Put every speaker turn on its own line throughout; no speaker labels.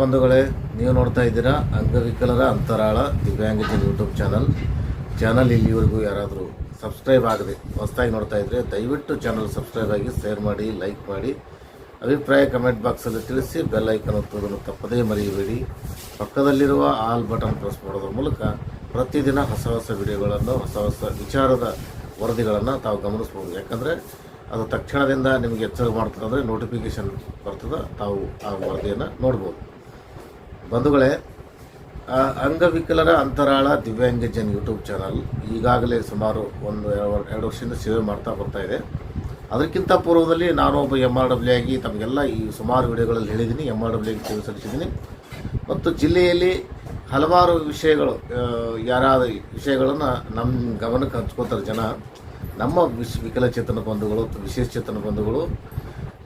ಬಂಧುಗಳೇ, ನೀವು ನೋಡ್ತಾ ಇದ್ದೀರಾ ಅಂಗವಿಕಲರ ಅಂತರಾಳ ದಿವ್ಯಾಂಗಜನ್ ಯೂಟ್ಯೂಬ್ ಚಾನಲ್. ಚಾನಲ್ ಇಲ್ಲಿವರೆಗೂ ಯಾರಾದರೂ ಸಬ್ಸ್ಕ್ರೈಬ್ ಆಗದೆ ಹೊಸದಾಗಿ ನೋಡ್ತಾ ಇದ್ದರೆ ದಯವಿಟ್ಟು ಚಾನಲ್ ಸಬ್ಸ್ಕ್ರೈಬ್ ಆಗಿ ಶೇರ್ ಮಾಡಿ, ಲೈಕ್ ಮಾಡಿ. ಅಭಿಪ್ರಾಯ ಕಮೆಂಟ್ ಬಾಕ್ಸಲ್ಲಿ ತಿಳಿಸಿ, ಬೆಲ್ ಐಕನ್ ಒತ್ತುವುದನ್ನು ತಪ್ಪದೇ ಮರೆಯಬೇಡಿ. ಪಕ್ಕದಲ್ಲಿರುವ ಆಲ್ ಬಟನ್ ಪ್ರೆಸ್ ಮಾಡೋದ್ರ ಮೂಲಕ ಪ್ರತಿದಿನ ಹೊಸ ಹೊಸ ವಿಡಿಯೋಗಳನ್ನು, ಹೊಸ ಹೊಸ ವಿಚಾರದ ವರದಿಗಳನ್ನು ತಾವು ಗಮನಿಸ್ಬೋದು. ಯಾಕಂದರೆ ಅದು ತಕ್ಷಣದಿಂದ ನಿಮಗೆ ಎಚ್ಚರ ಮಾಡ್ತದೆ ಅಂದರೆ ನೋಟಿಫಿಕೇಶನ್ ಬರ್ತದೆ, ತಾವು ಆ ವರದಿಯನ್ನು ನೋಡ್ಬೋದು. ಬಂಧುಗಳೇ ಅಂಗವಿಕಲರ ಅಂತರಾಳ ದಿವ್ಯಾಂಗಜನ್ ಯೂಟ್ಯೂಬ್ ಚಾನಲ್ ಈಗಾಗಲೇ ಸುಮಾರು ಒಂದು ಎರಡು ವರ್ಷದಿಂದ ಸೇವೆ ಮಾಡ್ತಾ ಬರ್ತಾ ಇದೆ. ಅದಕ್ಕಿಂತ ಪೂರ್ವದಲ್ಲಿ ನಾನು ಒಬ್ಬ ಎಂ ಆರ್ ಡಬ್ಲ್ಯೂ ಆಗಿ ತಮಗೆಲ್ಲ ಈ ಸುಮಾರು ವಿಡಿಯೋಗಳಲ್ಲಿ ಹೇಳಿದ್ದೀನಿ ಎಂ ಆರ್ ಡಬ್ಲ್ಯೂ ಆಗಿ ಸೇವೆ ಸಲ್ಲಿಸಿದ್ದೀನಿ. ಮತ್ತು ಜಿಲ್ಲೆಯಲ್ಲಿ ಹಲವಾರು ವಿಷಯಗಳು ಯಾರಾದ ವಿಷಯಗಳನ್ನು ನಮ್ಮ ಗಮನಕ್ಕೆ ಹಂಚ್ಕೋತಾರೆ ಜನ. ನಮ್ಮ ವಿಶ್ ವಿಕಲಚೇತನ ಬಂಧುಗಳು, ವಿಶೇಷಚೇತನ ಬಂಧುಗಳು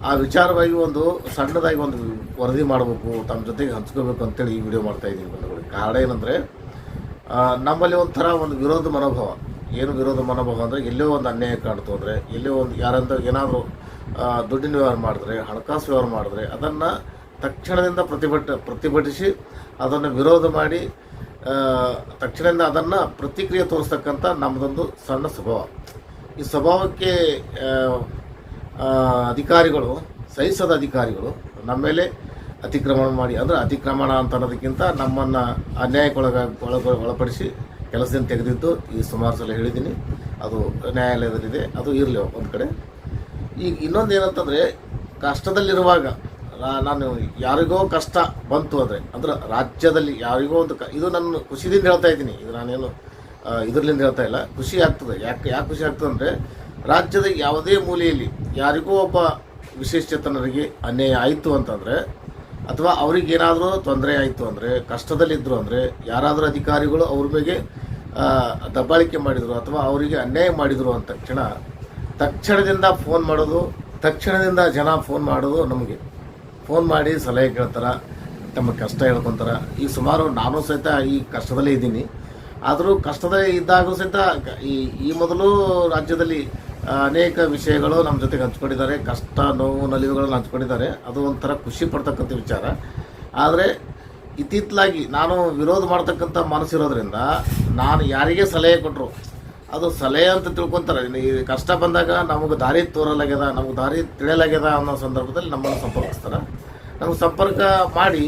ಆ ವಿಚಾರವಾಗಿ ಒಂದು ಸಣ್ಣದಾಗಿ ಒಂದು ವರದಿ ಮಾಡಬೇಕು, ತಮ್ಮ ಜೊತೆಗೆ ಹಂಚ್ಕೋಬೇಕು ಅಂತೇಳಿ ಈ ವಿಡಿಯೋ ಮಾಡ್ತಾ ಇದ್ದೀನಿ ಬಂಧುಗಳು. ಕಾರಣ ಏನಂದರೆ ನಮ್ಮಲ್ಲಿ ಒಂಥರ ಒಂದು ವಿರೋಧ ಮನೋಭಾವ. ಏನು ವಿರೋಧ ಮನೋಭಾವ ಅಂದರೆ, ಎಲ್ಲೋ ಒಂದು ಅನ್ಯಾಯ ಕಾಣ್ತು ಅಂದರೆ, ಎಲ್ಲೋ ಒಂದು ಯಾರಂತ ಏನಾದರೂ ದುಡ್ಡಿನ ವ್ಯವಹಾರ ಮಾಡಿದ್ರೆ, ಹಣಕಾಸು ವ್ಯವಹಾರ ಮಾಡಿದ್ರೆ, ಅದನ್ನು ತಕ್ಷಣದಿಂದ ಪ್ರತಿಭಟ, ಪ್ರತಿಭಟಿಸಿ, ಅದನ್ನು ವಿರೋಧ ಮಾಡಿ ತಕ್ಷಣದಿಂದ ಅದನ್ನು ಪ್ರತಿಕ್ರಿಯೆ ತೋರಿಸ್ತಕ್ಕಂಥ ನಮ್ಮದೊಂದು ಸಣ್ಣ ಸ್ವಭಾವ. ಈ ಸ್ವಭಾವಕ್ಕೆ ಅಧಿಕಾರಿಗಳು, ಸಹಿಸದ ಅಧಿಕಾರಿಗಳು ನಮ್ಮ ಮೇಲೆ ಅತಿಕ್ರಮಣ ಮಾಡಿ, ಅಂದರೆ ಅತಿಕ್ರಮಣ ಅಂತ ಅನ್ನೋದಕ್ಕಿಂತ ನಮ್ಮನ್ನು ಅನ್ಯಾಯಕ್ಕೊಳಗ, ಒಳಗ, ಒಳಪಡಿಸಿ ಕೆಲಸದಿಂದ ತೆಗೆದಿದ್ದು ಈ ಸುಮಾರು ಸಲ ಹೇಳಿದ್ದೀನಿ. ಅದು ನ್ಯಾಯಾಲಯದಲ್ಲಿದೆ, ಅದು ಇರಲಿ ಒಂದು ಕಡೆ. ಈಗ ಇನ್ನೊಂದು ಏನಂತಂದರೆ, ಕಷ್ಟದಲ್ಲಿರುವಾಗ ನಾನು ಯಾರಿಗೋ ಕಷ್ಟ ಬಂತು ಅಂದರೆ, ಅಂದ್ರೆ ರಾಜ್ಯದಲ್ಲಿ ಯಾರಿಗೋ ಒಂದು ಕ, ಇದು ನನ್ನ ಖುಷಿದಿಂದ ಹೇಳ್ತಾ ಇದ್ದೀನಿ. ಇದು ನಾನೇನು ಇದರಲ್ಲಿಂದ ಹೇಳ್ತಾ ಇಲ್ಲ. ಖುಷಿ ಆಗ್ತದೆ. ಯಾಕೆ ಯಾಕೆ ಖುಷಿ ಆಗ್ತದೆ ಅಂದರೆ ರಾಜ್ಯದ ಯಾವುದೇ ಮೂಲೆಯಲ್ಲಿ ಯಾರಿಗೂ ಒಬ್ಬ ವಿಶೇಷಚೇತನರಿಗೆ ಅನ್ಯಾಯ ಆಯಿತು ಅಂತಂದರೆ, ಅಥವಾ ಅವರಿಗೇನಾದರೂ ತೊಂದರೆ ಆಯಿತು ಅಂದರೆ ಕಷ್ಟದಲ್ಲಿದ್ದರು ಅಂದರೆ, ಯಾರಾದರೂ ಅಧಿಕಾರಿಗಳು ಅವ್ರ ಮೇಲೆ ದಬ್ಬಾಳಿಕೆ ಮಾಡಿದರು ಅಥವಾ ಅವರಿಗೆ ಅನ್ಯಾಯ ಮಾಡಿದರು ಅಂತ ತಕ್ಷಣ ತಕ್ಷಣದಿಂದ ಫೋನ್ ಮಾಡೋದು, ತಕ್ಷಣದಿಂದ ಜನ ಫೋನ್ ಮಾಡೋದು ನಮಗೆ. ಫೋನ್ ಮಾಡಿ ಸಲಹೆ ಕೇಳ್ತಾರೆ, ತಮ್ಮ ಕಷ್ಟ ಹೇಳ್ಕೊತಾರೆ. ಈ ಸುಮಾರು ನಾನು ಸಹಿತ ಈ ಕಷ್ಟದಲ್ಲೇ ಇದ್ದೀನಿ. ಆದರೂ ಕಷ್ಟದಲ್ಲಿ ಇದ್ದಾಗೂ ಸಹಿತ ಈ ಈ ಮೊದಲು ರಾಜ್ಯದಲ್ಲಿ ಅನೇಕ ವಿಷಯಗಳು ನಮ್ಮ ಜೊತೆಗೆ ಹಂಚ್ಕೊಂಡಿದ್ದಾರೆ. ಕಷ್ಟ, ನೋವು, ನಲಿವುಗಳನ್ನು ಹಂಚ್ಕೊಂಡಿದ್ದಾರೆ. ಅದು ಒಂಥರ ಖುಷಿ ಪಡ್ತಕ್ಕಂಥ ವಿಚಾರ. ಆದರೆ ಇತ್ತಿತ್ತಲಾಗಿ ನಾನು ವಿರೋಧ ಮಾಡ್ತಕ್ಕಂಥ ಮನಸ್ಸಿರೋದ್ರಿಂದ ನಾನು ಯಾರಿಗೆ ಸಲಹೆ ಕೊಟ್ಟರು ಅದು ಸಲಹೆ ಅಂತ ತಿಳ್ಕೊತಾರೆ. ಈ ಕಷ್ಟ ಬಂದಾಗ ನಮಗೆ ದಾರಿ ತೋರಲಾಗ್ಯದ, ನಮಗೆ ದಾರಿ ತಿಳಿಯಲಾಗ್ಯದ ಅನ್ನೋ ಸಂದರ್ಭದಲ್ಲಿ ನಮ್ಮನ್ನು ಸಂಪರ್ಕಿಸ್ತಾರೆ. ನಮ್ಗೆ ಸಂಪರ್ಕ ಮಾಡಿ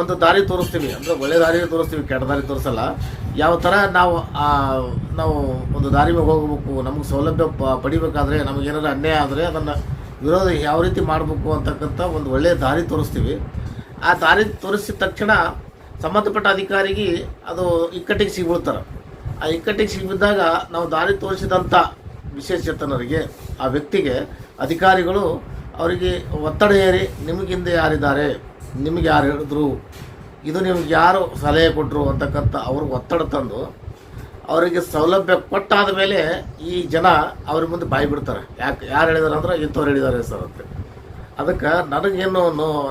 ಒಂದು ದಾರಿ ತೋರಿಸ್ತೀವಿ. ಅಂದರೆ ಒಳ್ಳೆ ದಾರಿ ತೋರಿಸ್ತೀವಿ, ಕೆಟ್ಟ ದಾರಿ ತೋರಿಸಲ್ಲ. ಯಾವ ಥರ ನಾವು ನಾವು ಒಂದು ದಾರಿ ಮೇಲೆ ಹೋಗಬೇಕು, ನಮಗೆ ಸೌಲಭ್ಯ ಪಡಿಬೇಕಾದ್ರೆ ನಮಗೇನಾದ್ರು ಅನ್ಯಾಯ ಆದರೆ ಅದನ್ನು ವಿರೋಧ ಯಾವ ರೀತಿ ಮಾಡಬೇಕು ಅಂತಕ್ಕಂಥ ಒಂದು ಒಳ್ಳೆಯ ದಾರಿ ತೋರಿಸ್ತೀವಿ. ಆ ದಾರಿ ತೋರಿಸಿದ ತಕ್ಷಣ ಸಂಬಂಧಪಟ್ಟ ಅಧಿಕಾರಿಗೆ ಅದು ಇಕ್ಕಟ್ಟಿಗೆ ಸಿಗ್ಬಿಡ್ತಾರೆ. ಆ ಇಕ್ಕಟ್ಟಿಗೆ ಸಿಗ್ಬಿದ್ದಾಗ ನಾವು ದಾರಿ ತೋರಿಸಿದಂಥ ವಿಶೇಷಚೇತನರಿಗೆ ಆ ವ್ಯಕ್ತಿಗೆ ಅಧಿಕಾರಿಗಳು ಅವರಿಗೆ ಒತ್ತಡ ಏರಿ ನಿಮಗಿಂದ ಯಾರಿದ್ದಾರೆ. ನಿಮಗೆ ಯಾರು ಹೇಳಿದ್ರು? ಇದು ನಿಮ್ಗೆ ಯಾರು ಸಲಹೆ ಕೊಟ್ಟರು ಅಂತಕ್ಕಂಥ ಅವ್ರಿಗೆ ಒತ್ತಡ ತಂದು ಅವರಿಗೆ ಸೌಲಭ್ಯ ಕೊಟ್ಟಾದ ಮೇಲೆ ಈ ಜನ ಅವ್ರ ಮುಂದೆ ಬಾಯಿ ಬಿಡ್ತಾರೆ. ಯಾಕೆ, ಯಾರು ಹೇಳಿದಾರೆ ಅಂದ್ರೆ ಇಂಥವ್ರು ಹೇಳಿದ್ದಾರೆ ಸರ್ ಅಂತ. ಅದಕ್ಕೆ ನನಗೇನು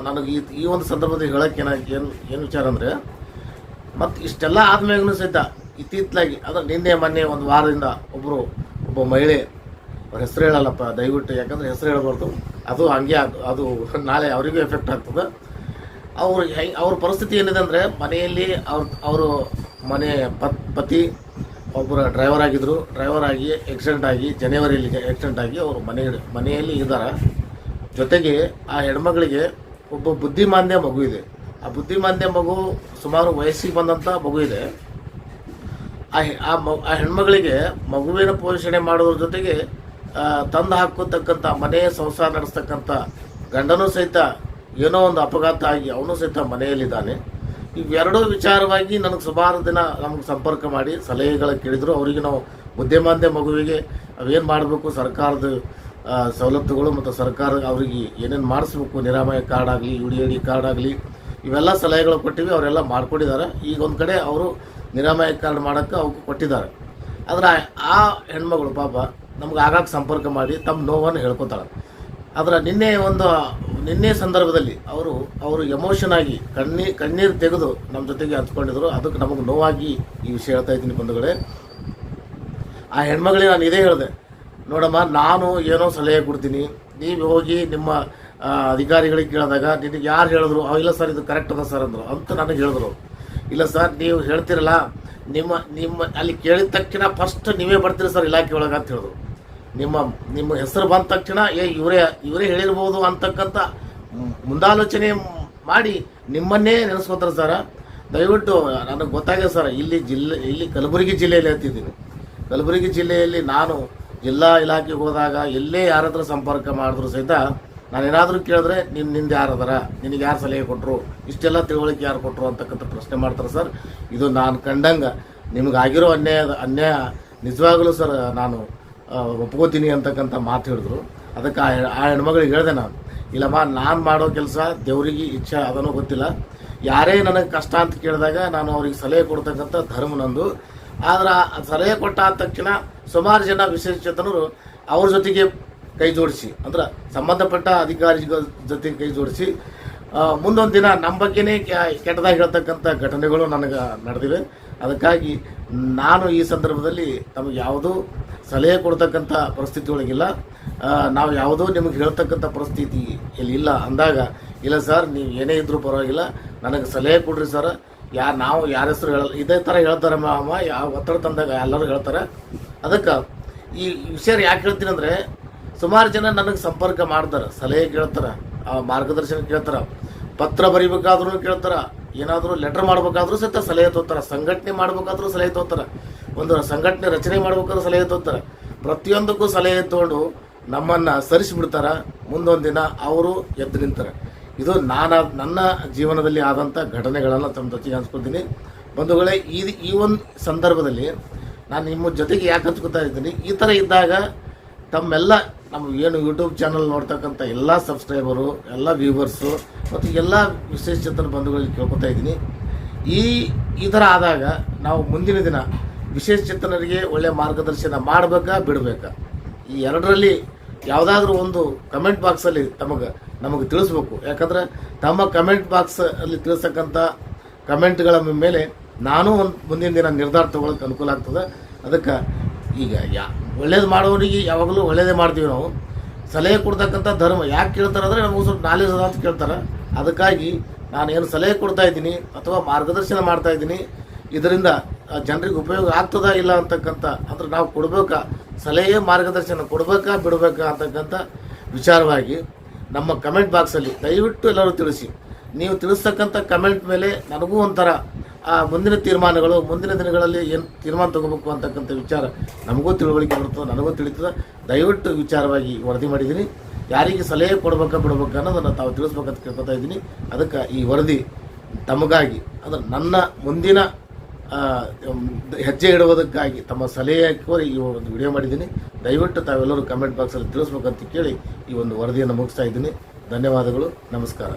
ನನಗೆ ಈ ಈ ಒಂದು ಸಂದರ್ಭದಲ್ಲಿ ಹೇಳೋಕೆ ಏನ, ಏನು ಏನು ವಿಚಾರ ಅಂದರೆ, ಮತ್ತು ಇಷ್ಟೆಲ್ಲ ಆದ್ಮೇಲೂ ಸಹಿತ ಇತ್ತಿತ್ತಲಾಗಿ ಅದು ನಿನ್ನೆ, ಮೊನ್ನೆ ಒಂದು ವಾರದಿಂದ ಒಬ್ಬರು ಒಬ್ಬ ಮಹಿಳೆ, ಅವ್ರ ಹೆಸರು ಹೇಳಲ್ಲಪ್ಪ, ದಯವಿಟ್ಟು, ಯಾಕಂದ್ರೆ ಹೆಸರು ಹೇಳಬಾರ್ದು. ಅದು ಹಂಗೆ ಅದು ನಾಳೆ ಅವರಿಗೂ ಎಫೆಕ್ಟ್ ಆಗ್ತದೆ. ಅವ್ರು ಹೆಂಗೆ, ಅವ್ರ ಪರಿಸ್ಥಿತಿ ಏನಿದೆ ಅಂದರೆ ಮನೆಯಲ್ಲಿ ಅವ್ರ, ಅವರು ಮನೆ ಪತ್, ಪತಿ ಒಬ್ಬರ ಡ್ರೈವರ್ ಆಗಿದ್ದರು ಡ್ರೈವರ್ ಆಗಿ ಆಕ್ಸಿಡೆಂಟ್ ಆಗಿ ಜನವರಿಯಲ್ಲಿ ಆಕ್ಸಿಡೆಂಟ್ ಆಗಿ ಅವರು ಮನೆ, ಮನೆಯಲ್ಲಿ ಇದ್ದಾರೆ ಜೊತೆಗೆ ಆ ಹೆಣ್ಮಗಳಿಗೆ ಒಬ್ಬ ಬುದ್ಧಿಮಾಂದ್ಯ ಮಗು ಇದೆ. ಆ ಬುದ್ಧಿಮಾಂದ್ಯ ಮಗು ಸುಮಾರು ವಯಸ್ಸಿಗೆ ಬಂದಂಥ ಮಗು ಇದೆ. ಆ ಆ ಹೆಣ್ಮಗಳಿಗೆ ಮಗುವಿನ ಪೋಷಣೆ ಮಾಡೋದ್ರ ಜೊತೆಗೆ ತಂದು ಹಾಕೋತಕ್ಕಂಥ ಮನೆ ಸಂಸಾರ ನಡೆಸ್ತಕ್ಕಂಥ ಗಂಡನೂ ಸಹಿತ ಏನೋ ಒಂದು ಅಪಘಾತ ಆಗಿ ಅವನು ಸಹಿತ ಮನೆಯಲ್ಲಿದ್ದಾನೆ. ಇವೆರಡೂ ವಿಚಾರವಾಗಿ ನನಗೆ ಸುಮಾರು ದಿನ ನಮಗೆ ಸಂಪರ್ಕ ಮಾಡಿ ಸಲಹೆಗಳ ಕೇಳಿದರು. ಅವರಿಗೆ ನಾವು ಬುದ್ಧಿಮಾಂದ್ಯ ಮಗುವಿಗೆ ಅವೇನು ಮಾಡಬೇಕು, ಸರ್ಕಾರದ ಸವಲತ್ತುಗಳು ಮತ್ತು ಸರ್ಕಾರ ಅವರಿಗೆ ಏನೇನು ಮಾಡಿಸ್ಬೇಕು, ನಿರಾಮಯ ಕಾರ್ಡ್ ಆಗಲಿ, U D I D card ಆಗಲಿ, ಇವೆಲ್ಲ ಸಲಹೆಗಳು ಕೊಟ್ಟಿವಿ, ಅವರೆಲ್ಲ ಮಾಡ್ಕೊಂಡಿದ್ದಾರೆ. ಈಗ ಒಂದು ಕಡೆ ಅವರು ನಿರಾಮಯ ಕಾರ್ಡ್ ಮಾಡೋಕ್ಕೆ ಅವ್ರು ಕೊಟ್ಟಿದ್ದಾರೆ. ಆದರೆ ಆ ಹೆಣ್ಮಗಳು ಪಾಪ ನಮ್ಗೆ ಆಗಾಗ ಸಂಪರ್ಕ ಮಾಡಿ ತಮ್ಮ ನೋವನ್ನು ಹೇಳ್ಕೊತಾಳೆ. ಆದರೆ ನಿನ್ನೆ ಒಂದು ನಿನ್ನೆ ಸಂದರ್ಭದಲ್ಲಿ ಅವರು ಅವರು ಎಮೋಷನ್ ಆಗಿ ಕಣ್ಣೀ, ಕಣ್ಣೀರು ತೆಗೆದು ನಮ್ಮ ಜೊತೆಗೆ ಹಂಚ್ಕೊಂಡಿದ್ರು ಅದಕ್ಕೆ ನಮಗೆ ನೋವಾಗಿ ಈ ವಿಷಯ ಹೇಳ್ತಾ ಇದ್ದೀನಿ ಬಂಧುಗಳೇ. ಆ ಹೆಣ್ಮಗಳಿಗೆ ನಾನು ಇದೇ ಹೇಳಿದೆ. ನೋಡಮ್ಮ, ನಾನು ಏನೋ ಸಲಹೆ ಕೊಡ್ತೀನಿ. ನೀವು ಹೋಗಿ ನಿಮ್ಮ ಅಧಿಕಾರಿಗಳಿಗೆ ಕೇಳಿದಾಗ ನಿನಗೆ ಯಾರು ಹೇಳಿದ್ರು? ಇಲ್ಲ ಸರ್, ಇದು ಕರೆಕ್ಟ್ ಅದ ಸರ್ ಅಂದರು. ಅಂತ ನನಗೆ ಹೇಳಿದ್ರು ಇಲ್ಲ ಸರ್, ನೀವು ಹೇಳ್ತಿರಲ್ಲ, ನಿಮ್ಮ ನಿಮ್ಮ, ಅಲ್ಲಿ ಕೇಳಿದ ತಕ್ಷಣ ಫಸ್ಟ್ ನೀವೇ ಬರ್ತೀರಿ ಸರ್ ಇಲಾಖೆ ಒಳಗೆ ಅಂತ ಹೇಳಿದ್ರು. ನಿಮ್ಮ ನಿಮ್ಮ ಹೆಸರು ಬಂದ ತಕ್ಷಣ, ಏ, ಇವರೇ ಇವರೇ ಹೇಳಿರ್ಬೋದು ಅಂತಕ್ಕಂಥ ಮುಂದಾಲೋಚನೆ ಮಾಡಿ ನಿಮ್ಮನ್ನೇ ನೆನೆಸ್ಕೊತಾರೆ ಸರ್. ದಯವಿಟ್ಟು, ನನಗೆ ಗೊತ್ತಾಗಿದೆ ಸರ್, ಇಲ್ಲಿ ಜಿಲ್ಲೆ, ಇಲ್ಲಿ ಕಲಬುರಗಿ ಜಿಲ್ಲೆಯಲ್ಲಿ ಹೇಳ್ತಿದ್ದೀನಿ. ಕಲಬುರಗಿ ಜಿಲ್ಲೆಯಲ್ಲಿ ನಾನು ಜಿಲ್ಲಾ ಇಲಾಖೆಗೆ ಹೋದಾಗ ಎಲ್ಲೇ ಯಾರ ಹತ್ರ ಸಂಪರ್ಕ ಮಾಡಿದ್ರು ಸಹಿತ ನಾನು ಏನಾದರೂ ಕೇಳಿದ್ರೆ ನಿನ್ನ ನಿಂದ ಯಾರು ಅದರ? ನಿನಗೆ ಯಾರು ಸಲಹೆ ಕೊಟ್ಟರು ಇಷ್ಟೆಲ್ಲ ತಿಳುವಳಿಕೆ ಯಾರು ಕೊಟ್ಟರು ಅಂತಕ್ಕಂಥ ಪ್ರಶ್ನೆ ಮಾಡ್ತಾರೆ ಸರ್. ಇದು ನಾನು ಕಂಡಂಗೆ. ನಿಮಗಾಗಿರೋ ಅನ್ಯಾಯ ಅನ್ಯಾಯ ನಿಜವಾಗಲೂ ಸರ್, ನಾನು ಒಪ್ಕೋತೀನಿ ಅಂತಕ್ಕಂಥ ಮಾತು ಹೇಳಿದ್ರು. ಅದಕ್ಕೆ ಆ ಹೆಣ್ಮಗಳಿಗೆ ಹೇಳಿದೆ ನಾನು, ಇಲ್ಲಮ್ಮ, ನಾನು ಮಾಡೋ ಕೆಲಸ ದೇವರಿಗೆ ಇಚ್ಛೆ ಅದನ್ನೂ ಗೊತ್ತಿಲ್ಲ. ಯಾರೇ ನನಗೆ ಕಷ್ಟ ಅಂತ ಕೇಳಿದಾಗ ನಾನು ಅವ್ರಿಗೆ ಸಲಹೆ ಕೊಡ್ತಕ್ಕಂಥ ಧರ್ಮ ನಂದು. ಆದ್ರೆ ಸಲಹೆ ಕೊಟ್ಟ ಆದ ತಕ್ಷಣ ಸುಮಾರು ಜನ ವಿಶೇಷಚೇತನರು ಅವ್ರ ಜೊತೆಗೆ ಕೈ ಜೋಡಿಸಿ, ಅಂದ್ರೆ ಸಂಬಂಧಪಟ್ಟ ಅಧಿಕಾರಿಗಳ ಜೊತೆ ಕೈ ಜೋಡಿಸಿ ಮುಂದೊಂದು ದಿನ ನಮ್ಮ ಬಗ್ಗೆನೇ ಕೆಟ್ಟದಾಗಿ ಹೇಳ್ತಕ್ಕಂಥ ಘಟನೆಗಳು ನನಗೆ ನಡೆದಿವೆ. ಅದಕ್ಕಾಗಿ ನಾನು ಈ ಸಂದರ್ಭದಲ್ಲಿ ತಮಗೆ ಯಾವುದೂ ಸಲಹೆ ಕೊಡ್ತಕ್ಕಂಥ ಪರಿಸ್ಥಿತಿ ಒಳಗಿಲ್ಲ. ನಾವು ಯಾವುದೋ ನಿಮಗೆ ಹೇಳ್ತಕ್ಕಂಥ ಪರಿಸ್ಥಿತಿ ಇಲ್ಲಿ ಇಲ್ಲ ಅಂದಾಗ, ಇಲ್ಲ ಸರ್, ನೀವು ಏನೇ ಇದ್ದರೂ ಪರವಾಗಿಲ್ಲ, ನನಗೆ ಸಲಹೆ ಕೊಡ್ರಿ ಸರ್. ಯಾ, ನಾವು ಯಾರ ಹೆಸರು ಹೇಳಲ್ಲ ಇದೇ ಥರ ಹೇಳ್ತಾರೆ ಮಾಮ ಯಾವ ಒತ್ತಡ ತಂದಾಗ ಎಲ್ಲರೂ ಹೇಳ್ತಾರೆ. ಅದಕ್ಕೆ, ಈ ವಿಷಯ ಯಾಕೆ ಹೇಳ್ತೀನಿ ಅಂದರೆ, ಸುಮಾರು ಜನ ನನಗೆ ಸಂಪರ್ಕ ಮಾಡ್ತಾರೆ, ಸಲಹೆ ಕೇಳ್ತಾರೆ ಮಾರ್ಗದರ್ಶನ ಕೇಳ್ತಾರೆ, ಪತ್ರ ಬರಿಬೇಕಾದ್ರೂ ಕೇಳ್ತಾರೆ ಏನಾದರೂ ಲೆಟರ್ ಮಾಡಬೇಕಾದ್ರೂ ಸಹಿತ ಸಲಹೆ ತೋತಾರೆ ಸಂಘಟನೆ ಮಾಡಬೇಕಾದ್ರೂ ಸಲಹೆ ತೋತಾರೆ ಒಂದು ಸಂಘಟನೆ ರಚನೆ ಮಾಡ್ಬೇಕಾದ್ರೂ ಸಲಹೆ ತೋತಾರೆ ಪ್ರತಿಯೊಂದಕ್ಕೂ ಸಲಹೆ ತಗೊಂಡು ನಮ್ಮನ್ನು ಸರಿಸಿಬಿಡ್ತಾರೆ. ಮುಂದೊಂದು ದಿನ ಅವರು ಎದ್ದು ನಿಂತಾರೆ. ಇದು ನಾನು, ನನ್ನ ಜೀವನದಲ್ಲಿ ಆದಂಥ ಘಟನೆಗಳನ್ನು ತಮ್ಮ ಜೊತೆಗೆ ಹಂಚ್ಕೊಳ್ತೀನಿ. ಬಂಧುಗಳೇ, ಈ ಈ ಒಂದು ಸಂದರ್ಭದಲ್ಲಿ ನಾನು ನಿಮ್ಮ ಜೊತೆಗೆ ಯಾಕೆ ಹಂಚ್ಕೊತಾ ಇದ್ದೀನಿ? ಈ ಥರ ಇದ್ದಾಗ ತಮ್ಮೆಲ್ಲ ನಮ್ಮ ಏನು ಯೂಟ್ಯೂಬ್ ಚಾನಲ್ ನೋಡ್ತಕ್ಕಂಥ ಎಲ್ಲ ಸಬ್ಸ್ಕ್ರೈಬರು ಎಲ್ಲ ವ್ಯೂವರ್ಸು ಮತ್ತು ಎಲ್ಲ ವಿಶೇಷ ಚಿತ್ರ ಬಂಧುಗಳಿಗೆ ಕೇಳ್ಕೊತಾ ಇದ್ದೀನಿ. ಈ ಈ ಥರ ಆದಾಗ ನಾವು ಮುಂದಿನ ದಿನ ವಿಶೇಷ ಚೇತನರಿಗೆ ಒಳ್ಳೆಯ ಮಾರ್ಗದರ್ಶನ ಮಾಡಬೇಕಾ, ಬಿಡಬೇಕಾ? ಈ ಎರಡರಲ್ಲಿ ಯಾವುದಾದ್ರೂ ಒಂದು ಕಮೆಂಟ್ ಬಾಕ್ಸಲ್ಲಿ ತಮಗೆ, ನಮಗೆ ತಿಳಿಸ್ಬೇಕು. ಯಾಕಂದ್ರೆ ತಮ್ಮ ಕಮೆಂಟ್ ಬಾಕ್ಸ್ ಅಲ್ಲಿ ತಿಳಿಸ್ತಕ್ಕಂಥ ಕಮೆಂಟ್ಗಳ ಮೇಲೆ ನಾನು ಒಂದು ಮುಂದಿನ ದಿನ ನಿರ್ಧಾರ ತಗೊಳಕ್ಕೆ ಅನುಕೂಲ ಆಗ್ತದೆ. ಅದಕ್ಕೆ ಈಗ ಯಾ, ಒಳ್ಳೇದು ಮಾಡೋರಿಗೆ ಯಾವಾಗಲೂ ಒಳ್ಳೇದೇ ಮಾಡ್ತೀವಿ ನಾವು. ಸಲಹೆ ಕೊಡ್ತಕ್ಕಂಥ ಧರ್ಮ, ಯಾಕೆ ಕೇಳ್ತಾರೆ ಅಂದರೆ ನಮಗೆ ಸ್ವಲ್ಪ ನಾಲೆಜ್ ಅದ ಅಂತ ಕೇಳ್ತಾರೆ. ಅದಕ್ಕಾಗಿ ನಾನು ಏನು ಸಲಹೆ ಕೊಡ್ತಾ ಇದ್ದೀನಿ ಅಥವಾ ಮಾರ್ಗದರ್ಶನ ಮಾಡ್ತಾ ಇದ್ದೀನಿ. ಇದರಿಂದ ಜನರಿಗೆ ಉಪಯೋಗ ಆಗ್ತದ ಇಲ್ಲ ಅಂತಕ್ಕಂಥ, ಅಂದ್ರೆ ನಾವು ಕೊಡಬೇಕಾ ಸಲಹೆ ಮಾರ್ಗದರ್ಶನ ಕೊಡಬೇಕಾ, ಬಿಡಬೇಕಾ ಅಂತಕ್ಕಂಥ ವಿಚಾರವಾಗಿ ನಮ್ಮ ಕಮೆಂಟ್ ಬಾಕ್ಸಲ್ಲಿ ದಯವಿಟ್ಟು ಎಲ್ಲರೂ ತಿಳಿಸಿ. ನೀವು ತಿಳಿಸ್ತಕ್ಕಂಥ ಕಮೆಂಟ್ ಮೇಲೆ ನನಗೂ ಒಂಥರ ಆ ಮುಂದಿನ ತೀರ್ಮಾನಗಳು, ಮುಂದಿನ ದಿನಗಳಲ್ಲಿ ಏನು ತೀರ್ಮಾನ ತಗೋಬೇಕು ಅಂತಕ್ಕಂಥ ವಿಚಾರ ನಮಗೂ ತಿಳುವಳಿಕೆ ಬರ್ತದೆ ನನಗೂ ತಿಳಿತದೆ, ದಯವಿಟ್ಟು ವಿಚಾರವಾಗಿ ವರದಿ ಮಾಡಿದ್ದೀನಿ. ಯಾರಿಗೆ ಸಲಹೆ ಕೊಡ್ಬೇಕಾ, ಬಿಡ್ಬೇಕು ಅನ್ನೋದನ್ನು ತಾವು ತಿಳಿಸ್ಬೇಕಂತ ಕೇಳ್ಕೊತಾ ಇದ್ದೀನಿ. ಅದಕ್ಕೆ ಈ ವರದಿ ತಮಗಾಗಿ ಅದು ನನ್ನ ಮುಂದಿನ ಹೆಜ್ಜೆ ಇಡುವುದಕ್ಕಾಗಿ ತಮ್ಮ ಸಲಹೆ ಕೋರಿ ಈ ಒಂದು ವಿಡಿಯೋ ಮಾಡಿದ್ದೀನಿ. ದಯವಿಟ್ಟು ತಾವೆಲ್ಲರೂ ಕಮೆಂಟ್ ಬಾಕ್ಸಲ್ಲಿ ತಿಳಿಸ್ಬೇಕಂತ ಕೇಳಿ ಈ ಒಂದು ವರದಿಯನ್ನು ಮುಗಿಸ್ತಾ ಇದ್ದೀನಿ. ಧನ್ಯವಾದಗಳು, ನಮಸ್ಕಾರ.